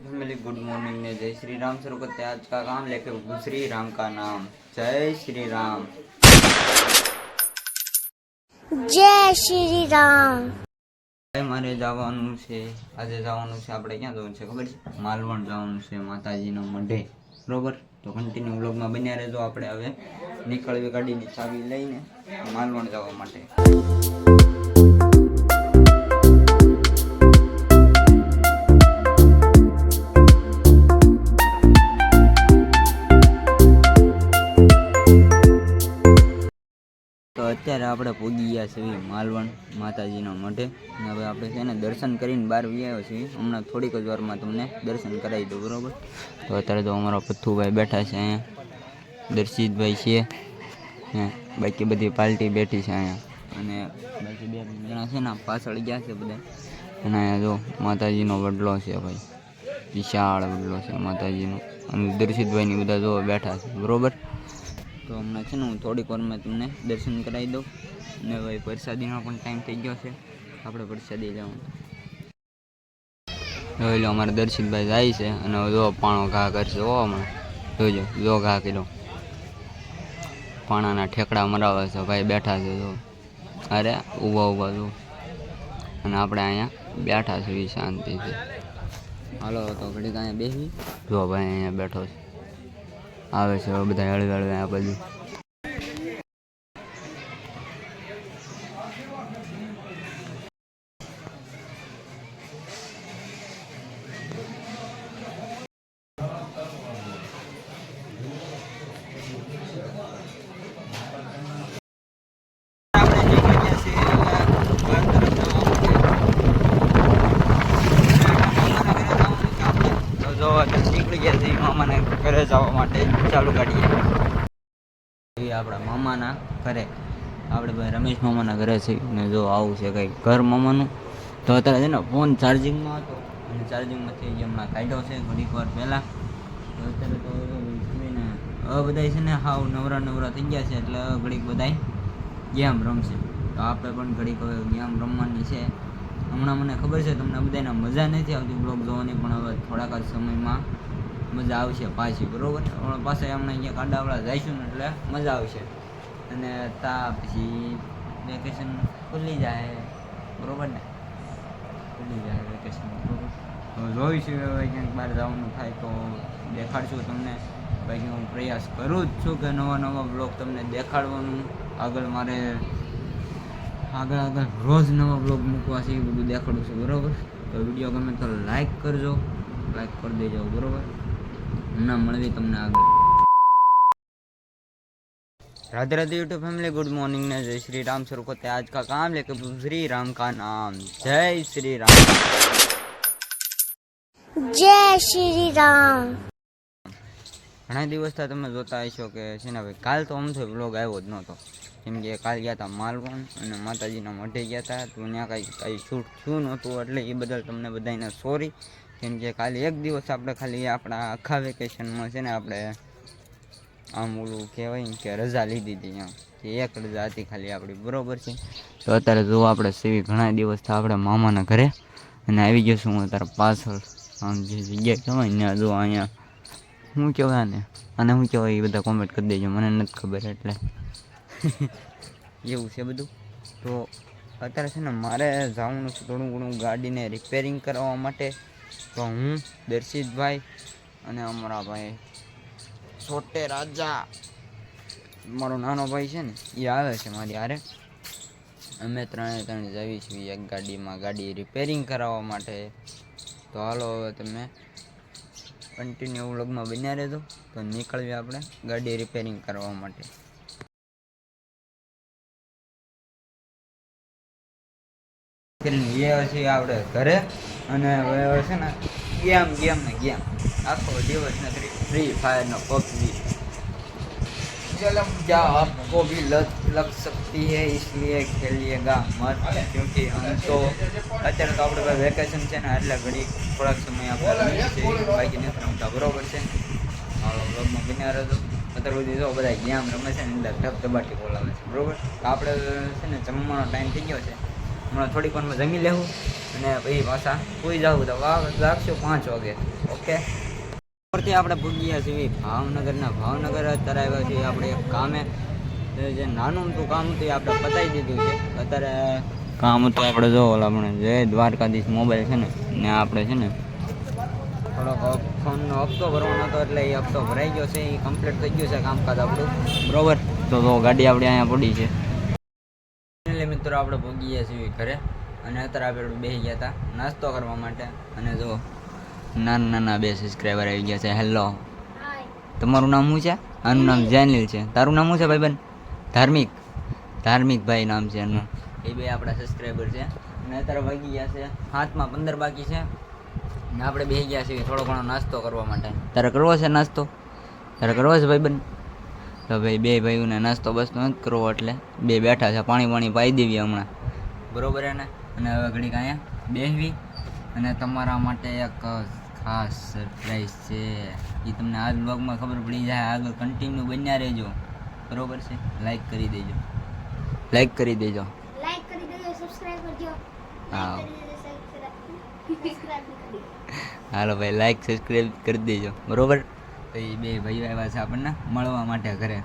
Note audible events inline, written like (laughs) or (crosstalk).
Family good morning ने जय श्री राम शुरू करते हैं आज का काम लेके श्री राम का नाम जय श्री राम જય શ્રી રામ હવે મારે જવાનું છે આજે જવાનું છે આપણે ક્યાં જવાનું છે ખબર છે માલવણ જવાનું છે માતાજીના મઢે બરોબર તો કન્ટિન્યુ વ્લોગમાં બન્યા રહેજો આપણે હવે નીકળવી ગાડીની ચાવી લઈને માલવણ જવા માટે અત્યારે આપણે પૂગી ગયા છીએ માલવણ માતાજીના મઢે. હવે આપણે છે ને દર્શન કરીને બહાર આવ્યા છીએ. હમણાં થોડીક જ વારમાં તમને દર્શન કરાવી દઉં, બરોબર? તો અત્યારે તો અમારા પથ્થુભાઈ બેઠા છે અહીંયા. દર્શિતભાઈ છે. બાકી બધી પાર્ટી બેઠી છે અહીંયા. અને બાકી બે જણા છે ને પાછળ ગયા છે બધા. અને અહીંયા જો માતાજીનો વડલો છે ભાઈ. વિશાળ વડલો છે માતાજીનો. અને દર્શિતભાઈની બધા જો બેઠા છે, બરોબર? તો હમણાં છે ને હું થોડીક વારમાં તમને દર્શન કરાવી દઉં. અને ભાઈ પ્રસાદીનો પણ ટાઈમ થઈ ગયો છે. આપણે પ્રસાદી લેવાનું. જોઈ લો, અમારા દર્શિતભાઈ જાય છે અને જો પાણો ઘા કરશે ઓ હમણાં. જોજો જો ઘા કર્યો. પાણાના ઠેકડા મરાવે છે, ભાઈ બેઠા છે જો. અરે, ઊભા ઊભા જો. અને આપણે અહીંયા બેઠા છીએ શાંતિથી. હાલો, તો ઘડીક અહીંયા બેસી. જો ભાઈ અહીંયા બેઠો છે. આવે છે બધા હળવે હળવે આ બાજુ. જો નીકળી ગયા છે. મામાને ઘરે જવા માટે ચાલુ કાઢીએ. આપણા મામાના ઘરે. આપણે ભાઈ રમેશ મામાના ઘરે છે. ને જો આવું છે કંઈક ઘર મામાનું. તો અત્યારે છે ને ફોન ચાર્જિંગમાં હતો. અને ચાર્જિંગમાંથી હમણાં કાઢ્યો છે ઘડીક વાર પહેલાં. તો અત્યારે તો હવે બધા છે ને હાવ નવરા નવરા થઈ ગયા છે. એટલે ઘડીક બધા ગેમ રમશે. તો આપણે પણ ઘડીક હવે ગેમ રમવાની છે. હમણાં મને ખબર છે, તમને બધાને મજા નથી આવતી બ્લોગ જોવાની, પણ હવે થોડાક જ સમયમાં મજા આવશે પાછી, બરોબર? પાસે હમણાં અહીંયા કાંડાવાળા જઈશું ને એટલે મજા આવશે. અને તા પછી વેકેશન ખુલ્લી જાય, બરોબર ને? ખુલ્લી જાય વેકેશન બરાબર? જોઈશું હવે ક્યાંક બહાર જવાનું થાય તો દેખાડશું તમને. બાકી હું પ્રયાસ કરું જ છું કે નવા નવા બ્લોગ તમને દેખાડવાનું. આગળ મારે આગળ આગળ રોજ નવા બ્લોગ મૂકવા છે એ બધું દેખાડું છે બરાબર? તો વીડિયો ગમે તો લાઈક કરજો લાઈક કરી દેજો બરાબર? હમણાં મળવી તમને આગળ. Radhe Radhe YouTube family good morning ને જય શ્રી રામ. શરૂ કરતે આજ કા કામ લેકે શ્રી રામ કા નામ. જય શ્રી રામ. જય શ્રી રામ. ઘણા દિવસ તમે જોતા હશો કે છે ને ભાઈ કાલ તો અમથો બ્લોગ આવ્યો જ નહોતો. કેમ કે કાલ ગયા હતા માલવણ અને માતાજીના મઢે ગયા હતા તો ત્યાં કાંઈ કાંઈ શૂટ થયું નહોતું એટલે એ બદલ તમને બધાને સોરી કેમ કે કાલે એક દિવસ આપણે ખાલી આપણા આખા વેકેશનમાં છે ને આપણે આમ ઓલું કહેવાય કે રજા લીધી હતી એમ. કે એક રજા હતી ખાલી આપણી, બરોબર છે? તો અત્યારે જો આપણે સેવી ઘણા દિવસથી આપણે મામાના ઘરે અને આવી છું હું અત્યારે પાછળ. આમ જે જગ્યાએ કહેવાય ને જો અહીંયા શું કહેવાય ને અને શું કહેવાય એ બધા કોમેન્ટ કરી દેજો, મને નથી ખબર એટલે. (laughs) એવું છે બધું? તો અત્યારે છે ને મારે જવાનું છે થોડું ઘણું ગાડીને રિપેરિંગ કરવા માટે. તો હું, દર્શિતભાઈ અને અમારા ભાઈ. છોટે રાજા. મારો નાનો ભાઈ છે ને, એ આવે છે મારી હારે. અમે ત્રણે ત્રણ જવી છીએ એક ગાડીમાં, ગાડી રિપેરિંગ કરાવવા માટે. તો હાલો હવે તમે કન્ટિન્યુ વ્લોગમાં બન્યા રહેજો. તો નીકળવી આપણે ગાડી રિપેરિંગ કરવા માટે. એ છે આપણે ઘરે અને હવે છે ને ગેમ ગેમ ને ગેમ આખો દિવસ ને ફ્રી ફાયર નો પબજી चलो क्या आपको भी लत लग सकती है इसलिए खेलिएगा मत क्योंकि हम तो અત્યારે તો આપણે વેકેશન છે ને એટલે ઘડી થોડાક સમય આપણે રમીએ છીએ બાકી નથી રમતા બરોબર છે હાલો બ્લોગમાં બન્યા રહેજો અત્યાર સુધી જો બધા ગેમ રમે છે ને અંદર ધબધબાટી બોલાવે છે બરોબર તો આપણે છે ને જમવાનો ટાઈમ થઈ ગયો છે હમણાં થોડીક વારમાં જમી લેવું અને પછી પાછા સુઈ જવું. તો લાગશું પાંચ વાગે. ઓકે? પરથી આપણે ભૂગ્યા ગયા છીએ ભાવનગરના. ભાવનગર અત્યારે આવ્યા છીએ આપણે એક કામે જે નાનું અમથું કામ હતું એ આપણે પતાવી દીધું છે. અત્યારે કામ હતું આપણે જો, ઓલા આપણે જે દ્વારકાધીશ મોબાઈલ છે ને ને આપણે છે ને થોડોક ફોનનો હપ્તો ભરવાનો હતો એટલે એ હપ્તો ભરાઈ ગયો છે. એ કમ્પ્લીટ થઈ ગયું છે કામકાજ આપણું. બરોબર? તો તો ગાડી આપણે અહીંયા પડી છે. મિત્રો આપણે ભોગી ગયા છીએ ઘરે. અને અત્યારે આપણે બેસી ગયા હતા નાસ્તો કરવા માટે. અને જો નાના નાના બે સબસ્ક્રાઈબર આવી ગયા છે. હેલો તમારું નામ શું છે? આનું નામ જેનિલ છે. તારું નામ શું છે ભાઈબંધ? ધાર્મિક. ધાર્મિક ભાઈ નામ છે એનું. એ બે આપણા સબસ્ક્રાઈબર છે. અને અત્યારે વાગી ગયા છે. હાથમાં પંદર બાકી છે. ને આપણે બેસી ગયા છીએ થોડો ઘણો નાસ્તો કરવા માટે. તારે કરવો છે નાસ્તો? તારે કરવો છે ભાઈબંધ? તો ભાઈ બે ભાઈઓને નાસ્તો બસતો નથી કરવો એટલે બે બેઠા છે પાણી પાણી પાઈ દેવી હમણાં. બરોબર એને? અને હવે ઘડીક અહીંયા બેસવી અને તમારા માટે એક ખાસ સરપ્રાઈઝ છે. એ તમને આ બ્લોગમાં ખબર પડી જાય આગળ કન્ટિન્યુ બન્યા રહેજો. બરોબર છે? લાઈક કરી દેજો. લાઈક કરી દેજો. લાઈક કરી દેજો સબસ્ક્રાઇબ કરજો. હા. હાલો ભાઈ લાઈક સબસ્ક્રાઇબ કરી દેજો. બરોબર? તો એ બે ભાઈઓ આવ્યા છે આપણને મળવા માટે ઘરે.